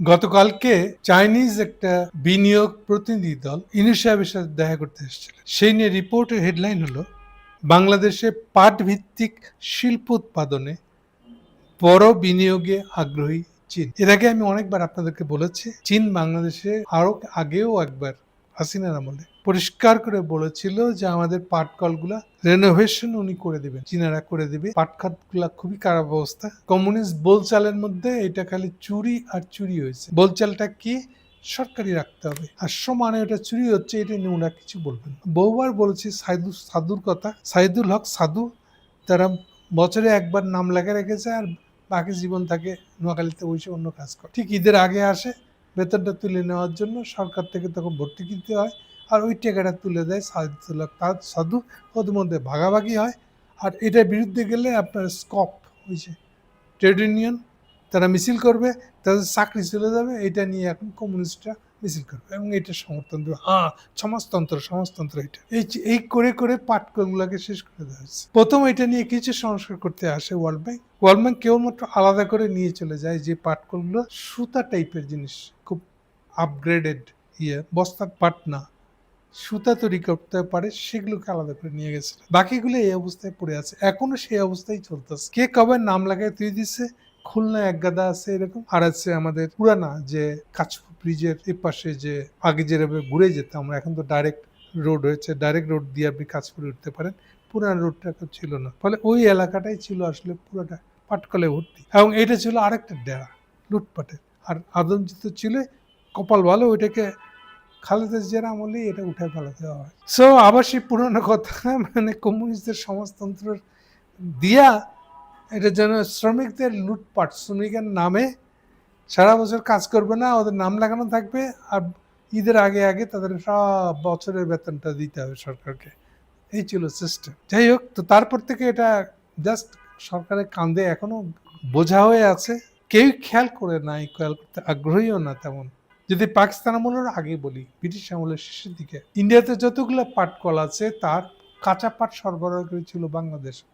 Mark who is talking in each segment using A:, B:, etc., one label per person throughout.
A: গতকালকে চাইনিজ একটা বিনিয়োগ প্রতিনিধি দল ইনু সাহেবের সাথে দেখা করতে এসেছিল। সেই নিয়ে রিপোর্টের হেডলাইন হলো, বাংলাদেশে পাট ভিত্তিক শিল্প উৎপাদনে বড় বিনিয়োগে আগ্রহী চীন। এর আগে আমি অনেকবার আপনাদেরকে বলেছি, চীন বাংলাদেশে আরও আগেও একবার হাসিনার আমলে পরিষ্কার করে বলেছিল যে আমাদের পাট কলগুলা রেনোভেশন উনি করে দেবেন। চীনারা করে দেবে। পাট খাতগুলা খুবই খারাপ অবস্থা। কমিউনিস্ট বোলচালের মধ্যে এটা খালি চুরি আর চুরি হয়েছে। বোলচালটা কি? সরকারি রাখতে হবে। আর সমানে ওটা চুরি হচ্ছে, এটা নিয়ে ওরা কিছু বলবেন। বহুবার বলেছি সাইদু সাধুর কথা। সাইদুল হক সাধু তারা বছরে একবার নাম লেখা রেখেছে আর বাকি জীবন থাকে নোয়াখালীতে বসে অন্য কাজ করে। ঠিক ঈদের আগে আসে, বেতনটা তুলে নেওয়ার জন্য সরকার থেকে তখন ভর্তি কিনতে হয়। আর ওই টাকাটা তুলে দেয় হক তার সাধু, ওদের মধ্যে ভাগাভাগি হয়। আর এটার বিরুদ্ধে গেলে আপনার স্কপ হয়েছে। ট্রেড ইউনিয়ন, তারা মিছিল করবে, তাদের চাকরি চলে যাবে, এটা নিয়ে এখন কমিউনিস্টরা মিছিল করবে এবং এটা সমর্থন দেবে। হ্যাঁ সমাজতন্ত্র সমাজতন্ত্র এটা। এই এই করে করে পাটকলগুলোকে শেষ করে দেওয়া হয়েছে। প্রথম এটা নিয়ে কিছু সংস্কার করতে আসে ওয়ার্ল্ড ব্যাংক। ওয়ার্ল্ড ব্যাংক কেবলমাত্র আলাদা করে নিয়ে চলে যায় যে পাটকলগুলো সুতা টাইপের জিনিস, খুব আপগ্রেডেড ইয়ে বস্তার পাট না। সুতা তৈরি করতে পারে, সেগুলোকে আলাদা করে নিয়ে গেছিল বাকিগুলো এই অবস্থায় পড়ে আছে। এখনও সেই অবস্থায় চলতেছে। কে কবে নাম লাগায় তুই দিচ্ছে খুলনা এক গাদা আছে এরকম। আর আছে আমাদের পুরানা যে কাছপুর ব্রিজের এ পাশে যে আগে যেভাবে ঘুরে যেতাম, আমরা এখন তো ডাইরেক্ট রোড হয়েছে। ডাইরেক্ট রোড দিয়ে আপনি কাছপুরে উঠতে পারেন। পুরান রোডটা তো ছিল না। ফলে ওই এলাকাটাই ছিল আসলে পুরোটা পাটকলে ভর্তি। এবং এটা ছিল আরেকটা ডেরা, লুটপাটের। আর আদমজিৎ ছিল, কপাল ভালো, ওইটাকে খালেদা জিয়ার আমলে এটা উঠে ফেলা দেওয়া হয়। সো আবার সেই পুরনো কথা মানে কমিউনিস্টদের সমাজতন্ত্র দিয়া এটা যেন শ্রমিকদের লুটপাট, শ্রমিকের নামে সারা বছর কাজ করবে না, ওদের নাম লাগানো থাকবে আর ঈদের আগে আগে তাদের সব বছরের বেতনটা দিতে হবে সরকারকে। এই ছিল সিস্টেম যাই হোক, তো তারপর থেকে এটা জাস্ট সরকারের কান্দে এখনও বোঝা হয়ে আছে। কেউ খেয়াল করে নাই, খেয়াল করতে আগ্রহীও না তেমন। যদি পাকিস্তান আমলের আগে বলি, ব্রিটিশ আমলের শেষের দিকে, ইন্ডিয়াতে যতগুলো পাট কল আছে, তার কাঁচা পাট সরবরাহ করেছিল বাংলাদেশ।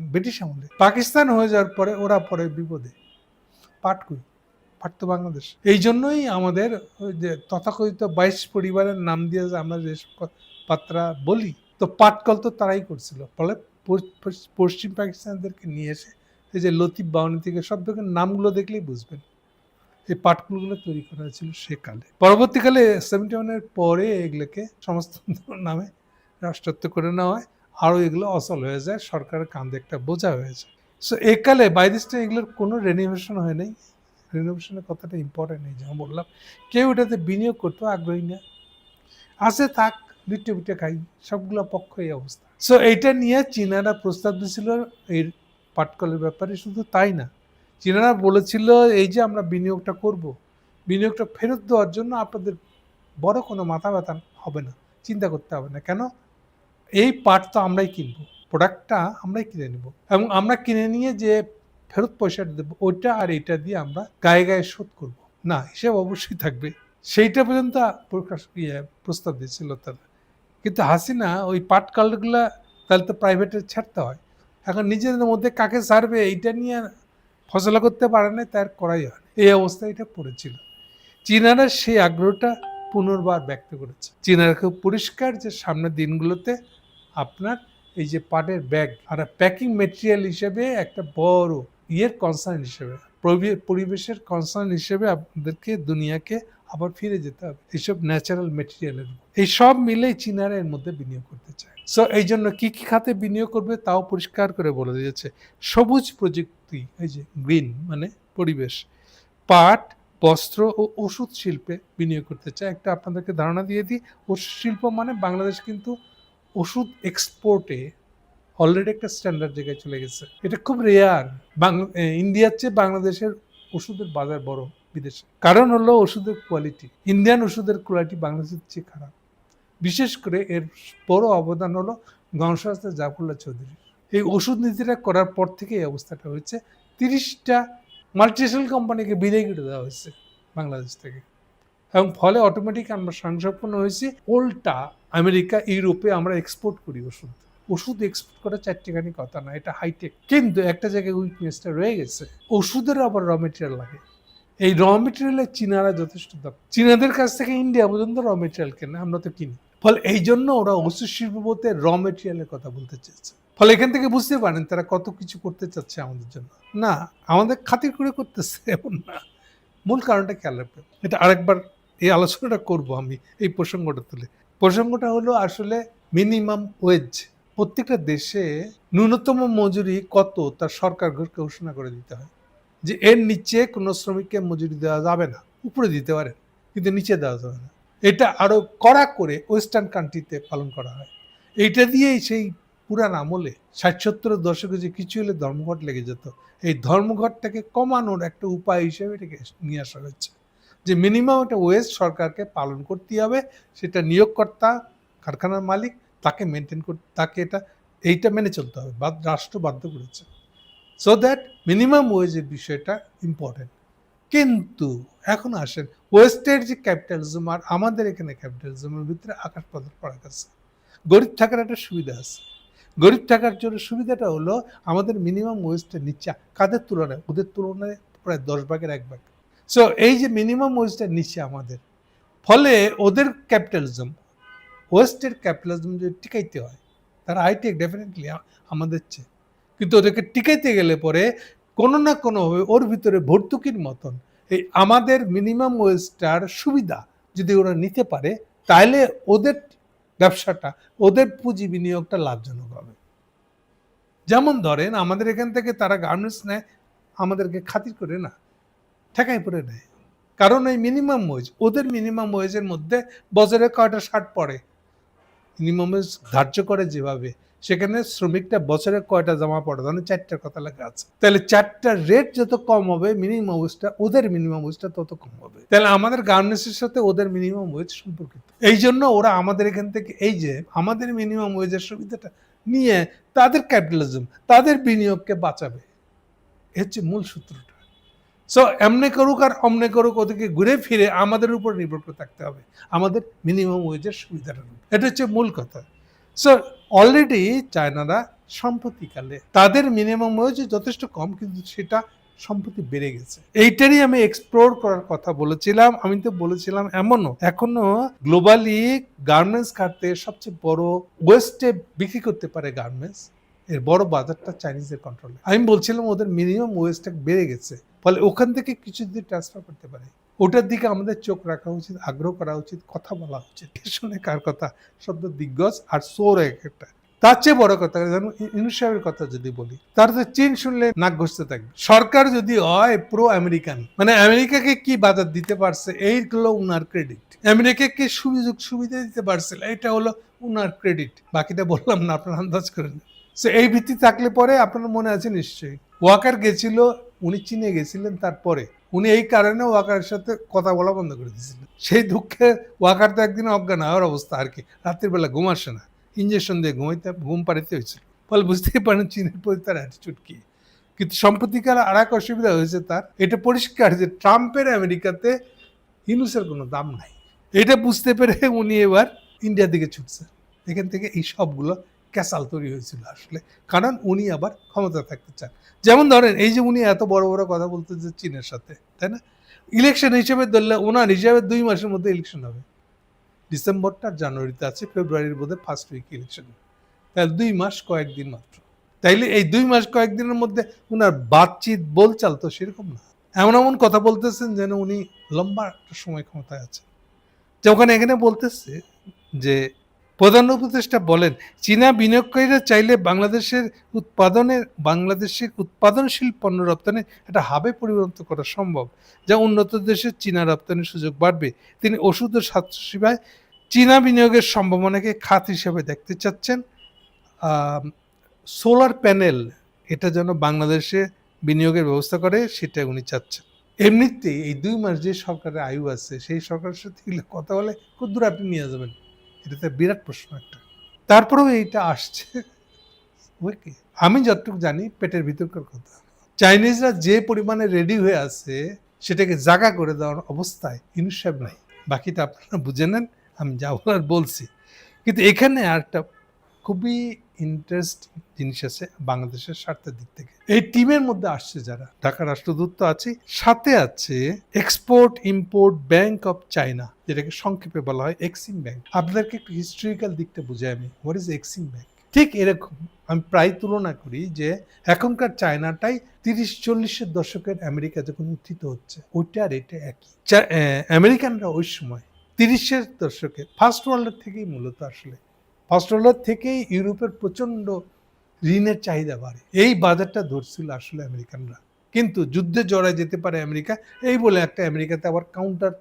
A: ব্রিটিশ আমলে। পাকিস্তান হয়ে যাওয়ার পরে, ওরা পরে বিপদে। পাট কই? পাট তো বাংলাদেশ। এই জন্যই আমাদের ওই যে তথাকথিত বাইশ পরিবারের নাম দিয়ে আমরা যে পাত্রা বলি, তো পাটকল তো তারাই করছিল। ফলে পশ- পশ- পশ্চিম পাকিস্তানদেরকে নিয়ে এসে, এই যে লতিফ বাউনি থেকে সব নামগুলো দেখলেই বুঝবেন। এই পাটকুলগুলো তৈরি করা হয়েছিল সেকালে। পরবর্তীকালে সেভেন্টি ওয়ানের পরে এগুলোকে সমাজতন্ত্র নামে রাষ্ট্রত্ব করে নেওয়া হয়, আরও এগুলো অচল হয়ে যায়, সরকারের কান্দে একটা বোঝা হয়ে যায়। সো একালে বাইদিসটা এগুলোর কোনো রেনোভেশন হয় নাই। রেনোভেশনের কথাটা ইম্পর্টেন্ট নেই যেমন বললাম। কেউ এটাতে বিনিয়োগ করতে আগ্রহী না। আছে থাক বিটে বিটে খাই, সবগুলো পক্ষ এই অবস্থা। সো এইটা নিয়ে চীনারা প্রস্তাব দিয়েছিল, এই পাটকলের ব্যাপারে শুধু তাই না। চীনারা বলেছিল, এই যে আমরা বিনিয়োগটা করব, বিনিয়োগটা ফেরত দেওয়ার জন্য আপনাদের বড় কোনো মাথা ব্যথা হবে না, চিন্তা করতে হবে না। কেন? এই পার্ট তো আমরাই কিনবো, প্রোডাক্টটা আমরাই কিনে নেব এবং আমরা কিনে নিয়ে যে ফেরত পয়সাটা দেবো, ওইটা আর এইটা দিয়ে আমরা গায়ে গায়ে শোধ করব। না, হিসেব অবশ্যই থাকবে। সেইটা পর্যন্ত প্রকাশ ইয়ে প্রস্তাব দিয়েছিল তারা। কিন্তু হাসিনা ওই পাট কালগুলা তাহলে তো প্রাইভেটে ছাড়তে হয়। এখন নিজেদের মধ্যে কাকে ছাড়বে, এইটা নিয়ে ফসলা করতে পারে নাই, তার করাই হয়। এই অবস্থায় এটা পড়েছিল চীনারা সেই আগ্রহটা পুনর্বার ব্যক্ত করেছে চীনারা খুব পরিষ্কার যে সামনের দিনগুলোতে আপনার এই যে পাটের ব্যাগ আর প্যাকিং মেটেরিয়াল হিসেবে একটা বড় ইয়ের কনসার্ন হিসেবে, পরিবেশের কনসার্ন হিসেবে আপনাদেরকে, দুনিয়াকে আবার ফিরে যেতে হবে। এইসব ন্যাচারাল মেটেরিয়ালের এই সব মিলেই চীনারা এর মধ্যে বিনিয়োগ করতে চায়। সো এই জন্য কি কি খাতে বিনিয়োগ করবে তাও পরিষ্কার করে বলে দিয়েছে সবুজ প্রযুক্তি, এই যে গ্রিন মানে পরিবেশ, পাট, বস্ত্র ও ওষুধ শিল্পে বিনিয়োগ করতে চায়। একটা আপনাদেরকে ধারণা দিয়ে দিই, ওষুধ শিল্প মানে বাংলাদেশ কিন্তু ওষুধ এক্সপোর্টে অলরেডি একটা স্ট্যান্ডার্ড জায়গায় চলে গেছে। এটা খুব রেয়ার ইন্ডিয়ার চেয়ে বাংলাদেশের ওষুধের বাজার বড়। বিদেশে। কারণ হলো ওষুধের কোয়ালিটি ইন্ডিয়ান ওষুধের কোয়ালিটি বাংলাদেশের চেয়ে খারাপ। বিশেষ করে এর বড় অবদান হলো গণস্বাস্থ্য জাফরুল্লাহ চৌধুরী। এই ওষুধ নীতিটা করার পর থেকে এই অবস্থাটা হয়েছে। তিরিশটা মাল্টিনেশনাল কোম্পানিকে বিদায় করে দেওয়া হয়েছে বাংলাদেশ থেকে। এবং ফলে অটোমেটিক আমরা স্বয়ংসম্পন্ন হয়েছি। উল্টা আমেরিকা, ইউরোপে আমরা এক্সপোর্ট করি ওষুধ। ওষুধ এক্সপোর্ট করা চারটিখানি কথা না, এটা হাইটেক কিন্তু একটা জায়গায় উইকনেসটা রয়ে গেছে। ওষুধের আবার র মেটেরিয়াল লাগে। এই র মেটেরিয়ালে চীনারা যথেষ্ট দাম। চীনাদের কাছ থেকে ইন্ডিয়া পর্যন্ত র মেটেরিয়াল কেনে, আমরা তো কিনি। ফলে এই জন্য ওরা ওষুধ শিল্প বলতে র মেটেরিয়ালের কথা বলতে চেয়েছে। ফলে এখান থেকে বুঝতে পারেন তারা কত কিছু করতে চাচ্ছে আমাদের জন্য। না, আমাদের খাতির করে করতেছে এমন না। মূল কারণটা খেয়াল রাখবেন। এটা আরেকবার এই আলোচনাটা করব আমি এই প্রসঙ্গটা তুলে। প্রসঙ্গটা হলো আসলে মিনিমাম ওয়েজ প্রত্যেকটা দেশে ন্যূনতম মজুরি কত তার সরকার ঘোষণা করে দিতে হয়। যে এর নিচে কোনো শ্রমিককে মজুরি দেওয়া যাবে না, উপরে দিতে পারে, কিন্তু নিচে দেওয়া যাবে না। এটা আরও কড়া করে ওয়েস্টার্ন কান্ট্রিতে পালন করা হয়। এইটা দিয়েই সেই পুরান আমলে ষাট সত্তরের দশকে যে কিছু হলে ধর্মঘট লেগে যেত, এই ধর্মঘটটাকে কমানোর একটা উপায় হিসেবে এটাকে নিয়ে আসা হয়েছে। যে মিনিমাম একটা ওয়েজ সরকারকে পালন করতে হবে, সেটা নিয়োগকর্তা, কারখানার মালিক, তাকে মেনটেন করতে তাকে এটা, এইটা মেনে চলতে হবে বা রাষ্ট্র বাধ্য করেছে। সো দ্যাট মিনিমাম ওয়েজের বিষয়টা ইম্পর্টেন্ট কিন্তু এখন আসেন ওয়েস্টের যে ক্যাপিটালিজম আর আমাদের এখানে ক্যাপিটালিজমের ভিতরে আকাশ পাতাল পড়া আছে গরিব থাকার একটা সুবিধা আছে। গরিব থাকার জন্য সুবিধাটা হলো আমাদের মিনিমাম ওয়েজটা নিচে, কাদের তুলনায়? ওদের তুলনায় প্রায় দশ ভাগের এক ভাগ। সো এই যে মিনিমাম ওয়েজটা নিচে আমাদের, ফলে ওদের ক্যাপিটালিজম ওয়েস্টের ক্যাপিটালিজম যদি টিকাইতে হয়, তারা হাইটেক ডেফিনেটলি আমাদের চেয়ে কিন্তু ওদেরকে টিকাইতে গেলে পরে কোনো না কোনোভাবে ওর ভিতরে ভর্তুকির মতন এই আমাদের মিনিমাম ওয়েজটার সুবিধা যদি ওরা নিতে পারে তাহলে ওদের ব্যবসাটা, ওদের পুঁজি বিনিয়োগটা লাভজনক হবে। যেমন ধরেন, আমাদের এখান থেকে তারা গার্মেন্টস নেয়, আমাদেরকে খাতির করে না, ঠেকাই পড়ে নেয়। কারণ এই মিনিমাম ওয়েজ ওদের মিনিমাম ওয়েজের মধ্যে বছরে কয়টা শার্ট পড়ে মিনিমাম ওয়েজ ধার্য করে যেভাবে। সেখানে শ্রমিকটা বছরে কয়টা জামা পড়ে? ধরেন চারটার কথা লেখা আছে। তাহলে চারটার রেট যত কম হবে মিনিমাম ওয়েজটা ওদের মিনিমাম ওয়েজটা তত কম হবে। তাহলে আমাদের গার্মেন্টসের সাথে ওদের মিনিমাম ওয়েজ সম্পর্কিত। এই জন্য ওরা আমাদের এখান থেকে, এই যে আমাদের মিনিমাম ওয়েজের সুবিধাটা নিয়ে তাদের ক্যাপিটালিজম তাদের বিনিয়োগকে বাঁচাবে। এ হচ্ছে মূল সূত্রটা। সো এমনি করুক আর অমনে করুক ওদেরকে ঘুরে ফিরে আমাদের উপর নির্ভর করে থাকতে হবে। আমাদের মিনিমাম ওয়েজের সুবিধাটা নেবে। এটা হচ্ছে মূল কথা। সো অলরেডি চায়নারা সম্প্রতিকালে তাদের মিনিমাম ওয়েজ যথেষ্ট কম, কিন্তু সেটা সম্প্রতি বেড়ে গেছে। এইটারই আমি এক্সপ্লোর করার কথা বলেছিলাম, আমি তো বলেছিলাম এমনও। এখনও গ্লোবালি গার্মেন্টস খাতে সবচেয়ে বড় ওয়েস্টে বিক্রি করতে পারে গার্মেন্টস এর বড় বাজারটা চাইনিজের কন্ট্রোলে আমি বলছিলাম ওদের মিনিমাম ওয়েস্টটা বেড়ে গেছে, ফলে ওখান থেকে কিছু যদি ট্রান্সফার করতে পারে ওটার দিকে আমাদের চোখ রাখা উচিত, আগ্রহ করা উচিত, কথা বলা উচিত। শুনে কার কথা? শব্দ দিগ্গজ আর সোর এক একটা। তার চেয়ে বড় কথা যেমন কথা যদি বলি, তার তো চীন শুনলে নাক ঘষতে থাকবে। সরকার যদি হয় প্রো আমেরিকান মানে আমেরিকাকে কি বাজার দিতে পারছে এইগুলো উনার ক্রেডিট আমেরিকাকে সুযোগ সুবিধা দিতে পারছে এটা হলো উনার ক্রেডিট বাকিটা বললাম না, আপনার আন্দাজ করেন সো এই ভিত্তি থাকলে পরে আপনার মনে আছে নিশ্চয়ই। ওয়াকার গেছিল, উনি চীনে গেছিলেন তারপরে। উনি এই কারণে ওয়াকারের সাথে কথা বলা বন্ধ করে দিয়েছিলেন। সেই দুঃখে ওয়াকার তো একদিন অজ্ঞান হওয়ার অবস্থা আর কি। রাত্রির বেলা ঘুম আসে না। ইঞ্জেকশন দিয়ে ঘুমাইতে, ঘুম পাড়িতে হয়েছিল। ফলে বুঝতেই পারেন চীনের প্রতি তার অ্যাটিচিউড কি। কিন্তু সম্প্রতিকাল আর এক অসুবিধা হয়েছে তার। এটা পরিষ্কার যে ট্রাম্পের আমেরিকাতে হিনুসের কোনো দাম নাই। এটা বুঝতে পেরে উনি এবার ইন্ডিয়ার দিকে ছুটছে এখান থেকে এই সবগুলো ক্যাসাল তৈরি হয়েছিল আসলে। কারণ উনি আবার ক্ষমতা থাকতে চান। যেমন ধরেন, এই যে উনি এত বড় বড় কথা বলতে যে চীনের সাথে, তাই না? ইলেকশন হিসেবে ধরলে ওনার হিসাবে দুই মাসের মধ্যে ইলেকশন হবে। ডিসেম্বরটা জানুয়ারিতে আছে ফেব্রুয়ারির মধ্যে ফার্স্ট উইক ইলেকশন তাহলে দুই মাস কয়েকদিন মাত্র। তাইলে এই দুই মাস কয়েকদিনের মধ্যে ওনার বাতচিত, বলচাল তো সেরকম না। এমন এমন কথা বলতেছেন যেন উনি লম্বা একটা সময় ক্ষমতায় আছেন। যে ওখানে এখানে বলতেছে যে প্রধান উপদেষ্টা বলেন, চীনা বিনিয়োগকারীরা চাইলে বাংলাদেশের উৎপাদনে, বাংলাদেশের উৎপাদনশীল পণ্য রপ্তানি একটা হাবে পরিবর্তন করা সম্ভব, যা উন্নত দেশের চীনা রপ্তানির সুযোগ বাড়বে। তিনি ওষুধ ও স্বাস্থ্যসেবায় চীনা বিনিয়োগের সম্ভাবনাকে খাত হিসেবে দেখতে চাচ্ছেন। সোলার প্যানেল, এটা যেন বাংলাদেশে বিনিয়োগের ব্যবস্থা করে, সেটা উনি চাচ্ছেন। এমনিতেই এই দুই মাস যে সরকারের আয়ু আছে, সেই সরকারের সাথে কথা বলে কদ্দূর আপনি নিয়ে যাবেন। এটা তো বিরাট প্রশ্ন একটা। তারপরেও এইটা আসছে। ওকে আমি যতটুকু জানি, পেটের ভিতরকার কথা। চাইনিজরা যে পরিমাণে রেডি হয়ে আছে, সেটাকে জাগা করে দেওয়ার অবস্থায় ইনুসাহেব নাই। বাকিটা আপনারা বুঝে নেন, আমি যা বলছি। কিন্তু এখানে আর একটা খুবই ইন্টারেস্টিং জিনিস আছে বাংলাদেশের স্বার্থের দিক থেকে। এই টিমের মধ্যে আসছে যারা। ঢাকা রাষ্ট্রদূত তো আছে সাথে আছে export import bank of China যেটাকে সংক্ষেপে বলা হয় এক্সিম ব্যাংক আপনাদেরকে একটু হিস্ট্রিক্যাল দিকটা বুঝাই আমি। হোয়াট ইজ এক্সিম ব্যাংক ঠিক এরকম। আমি প্রায় তুলনা করি যে এখনকার চায়নাটাই তিরিশ, চল্লিশের দশকের আমেরিকা যখন উত্থিত হচ্ছে, ওইটা আর এটা একই আমেরিকানরা ওই সময় তিরিশের দশকে ফার্স্ট ওয়ার্ল্ডের থেকেই মূলত আসলে ফার্স্ট ওয়ার্ল্ডের থেকেই ইউরোপের প্রচণ্ড ঋণের চাহিদা বাড়ে। এই বাজারটা ধরছিল আসলে আমেরিকানরা। কিন্তু যুদ্ধে জড়ায় যেতে পারে আমেরিকা, এই বলে একটা আমেরিকাতে আবার কাউন্টার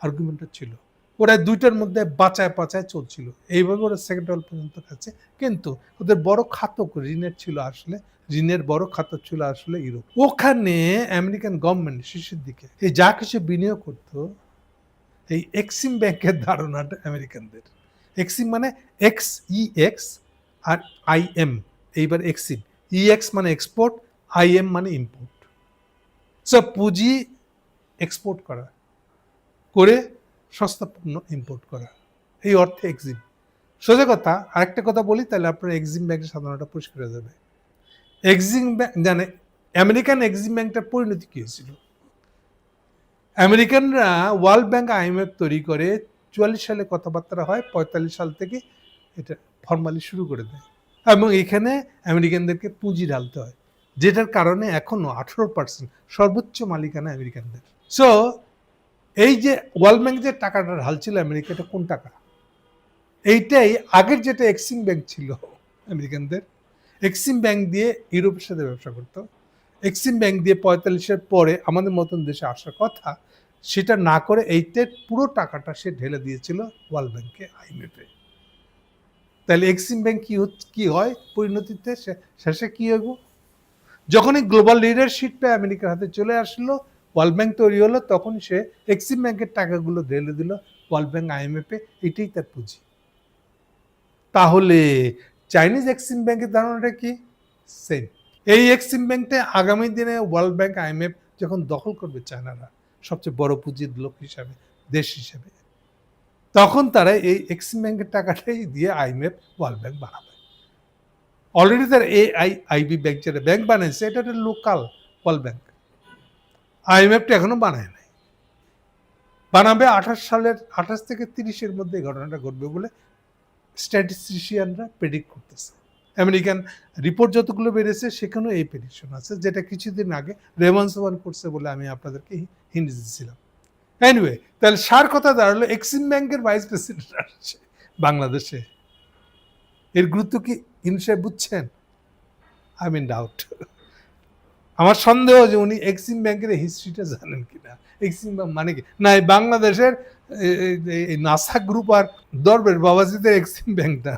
A: আর্গুমেন্টও ছিল। ওরা দুইটার মধ্যে বাঁচায় পাচায় চলছিল। এইভাবে ওরা সেকেন্ড ওয়ার্ল্ড পর্যন্ত গেছে। কিন্তু ওদের বড় খাতক ঋণের ছিল আসলে, ঋণের বড় খাতক ছিল আসলে ইউরোপ। ওখানে আমেরিকান গভর্নমেন্ট শেষের দিকে, এই যা কিছু বিনিয়োগ করতো, এই এক্সিম ব্যাংকের ধারণাটা আমেরিকানদের। এক্সিম মানে X E X R I M এইবার এক্সিম ই। এক্স মানে এক্সপোর্ট আই এম মানে ইম্পোর্ট সো পুঁজি এক্সপোর্ট করা, করে সস্তা পণ্য ইম্পোর্ট করা। এই অর্থে এক্সিম সোজা কথা, আরেকটা কথা বলি, তাহলে আপনার এক্সিম ব্যাংকের সাধারণটা পরিষ্কার হয়ে যাবে। এক্সিম ব্যাংক জানে আমেরিকান এক্সিম ব্যাংকটার পরিণতি কী হয়েছিল? আমেরিকানরা ওয়ার্ল্ড ব্যাংক আইএমএফ তৈরি করে চুয়াল্লিশ সালে কথাবার্তা হয়, পঁয়তাল্লিশ সাল থেকে এটা ফর্মালি শুরু করে দেয়। এবং এখানে আমেরিকানদেরকে পুঁজি ঢালতে হয়, যেটার কারণে এখনও আঠেরো পার্সেন্ট সর্বোচ্চ মালিকানা আমেরিকানদের। সো এই যে ওয়ার্ল্ড ব্যাংক যে টাকাটা ঢালছিল আমেরিকা এটা কোন টাকা? এইটাই আগের যেটা এক্সিম ব্যাংক ছিল আমেরিকানদের। এক্সিম ব্যাংক দিয়ে ইউরোপের সাথে ব্যবসা করতো। এক্সিম ব্যাংক দিয়ে পঁয়তাল্লিশের পরে আমাদের মতন দেশে আসার কথা সেটা না করে এইতে পুরো টাকাটা সে ঢেলে দিয়েছিল ওয়ার্ল্ড ব্যাংকে, আইএমএফে। তাহলে এক্সিম ব্যাংক কি কি হয় পরিণতিতে? শেষে কি হইব? যখনই গ্লোবাল লিডারশিপটা আমেরিকার হাতে চলে আসলো, ওয়ার্ল্ড ব্যাংক তৈরি হলো তখন সে এক্সিম ব্যাংকের টাকাগুলো ঢেলে দিল ওয়ার্ল্ড ব্যাংক, আইএমএফে। এটাই তার পুঁজি। তাহলে চাইনিজ এক্সিম ব্যাংকের ধারণাটা কি? সেম এই এক্সিম ব্যাংকটা আগামী দিনে ওয়ার্ল্ড ব্যাংক, আইএমএফ যখন দখল করবে চায়নারা সবচেয়ে বড় পুঁজির লোক হিসাবে, দেশ হিসাবে। তখন তারা এই এক্সিম ব্যাংকের টাকাটাই দিয়ে আইএমএফ ওয়ার্ল্ড ব্যাংক বানাবে। অলরেডি তার এ আই আইবি ব্যাংক যেটা ব্যাংক বানাইছে এটা একটা লোকাল ওয়ার্ল্ড ব্যাংক। আইএমএফটা এখনও বানায় নাই। বানাবে আঠাশ সালের, আঠাশ থেকে তিরিশের মধ্যে এই ঘটনাটা ঘটবে বলে স্ট্যাটিস্টিশিয়ানরা প্রেডিক্ট করতেছে। আমেরিকান রিপোর্ট যতগুলো বেড়েছে, সেখানেও এই প্রেডিকশন আছে, যেটা কিছুদিন আগে রেমন্স ওয়ান করছে বলে আমি আপনাদেরকে হিন্ট দিচ্ছিলাম এনিওয়ে তাহলে সার কথা দাঁড়াল এক্সিম ব্যাংকের ভাইস প্রেসিডেন্ট আসছে বাংলাদেশে। এর গুরুত্ব কি ইনসাহেব বুঝছেন? আই মিন ডাউট আমার সন্দেহ যে উনি এক্সিম ব্যাংকের হিস্ট্রিটা জানেন কিনা। এক্সিম ব্যাংক মানে কি? না, এই বাংলাদেশের এই নাসা গ্রুপ আর দরবের বাবাজিদের এক্সিম ব্যাংকটা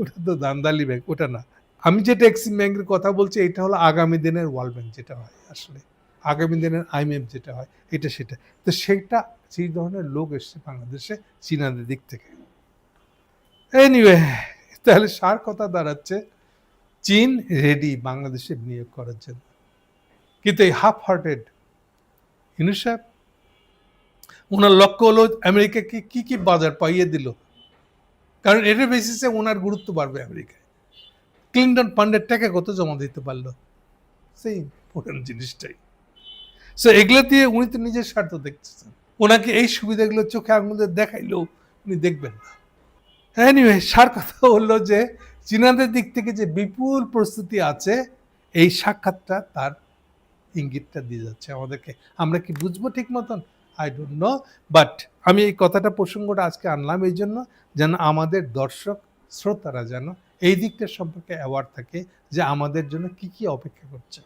A: ওটা তো দান্দালি ব্যাংক ওটা না। আমি যেটা এক্সিম ব্যাংকের কথা বলছি এটা হলো আগামী দিনের ওয়ার্ল্ড ব্যাংক যেটা হয় আসলে। আগামী দিনের আইএমএফ যেটা হয়, এটা সেটা। তো সেটা সেই ধরনের লোক এসছে বাংলাদেশে, চীনাদের দিক থেকে। এনিওয়ে তাহলে সার কথা দাঁড়াচ্ছে, চীন রেডি বাংলাদেশে বিনিয়োগ করার জন্য। কিন্তু এই হাফ হার্টেড ইউনিসেফ ওনার লক্ষ্য হলো আমেরিকাকে কি কি বাজার পাইয়ে দিল? কারণ এটার বেসিসে ওনার গুরুত্ব বাড়বে আমেরিকায়। ক্লিন্টন ফান্ডের টাকা কত জমা দিতে পারল? সেই ইম্পর্টেন্ট জিনিসটাই। সো এগুলো দিয়ে উনি তো নিজের স্বার্থ দেখতেছেন। ওনাকে এই সুবিধাগুলো চোখে আঙুলে দেখাইলেও উনি দেখবেন না। এনিওয়ে সার কথা হলো যে চীনাদের দিক থেকে যে বিপুল প্রস্তুতি আছে, এই সাক্ষাৎটা তার ইঙ্গিতটা দিয়ে যাচ্ছে আমাদেরকে। আমরা কি বুঝব ঠিক মতন? আই ডোন্ট নো বাট আমি এই কথাটা প্রসঙ্গটা আজকে আনলাম এই জন্য যেন আমাদের দর্শক, শ্রোতারা যেন এই দিকটা সম্পর্কে অ্যাওয়ার্ড থাকে যে আমাদের জন্য কি কি অপেক্ষা করছে।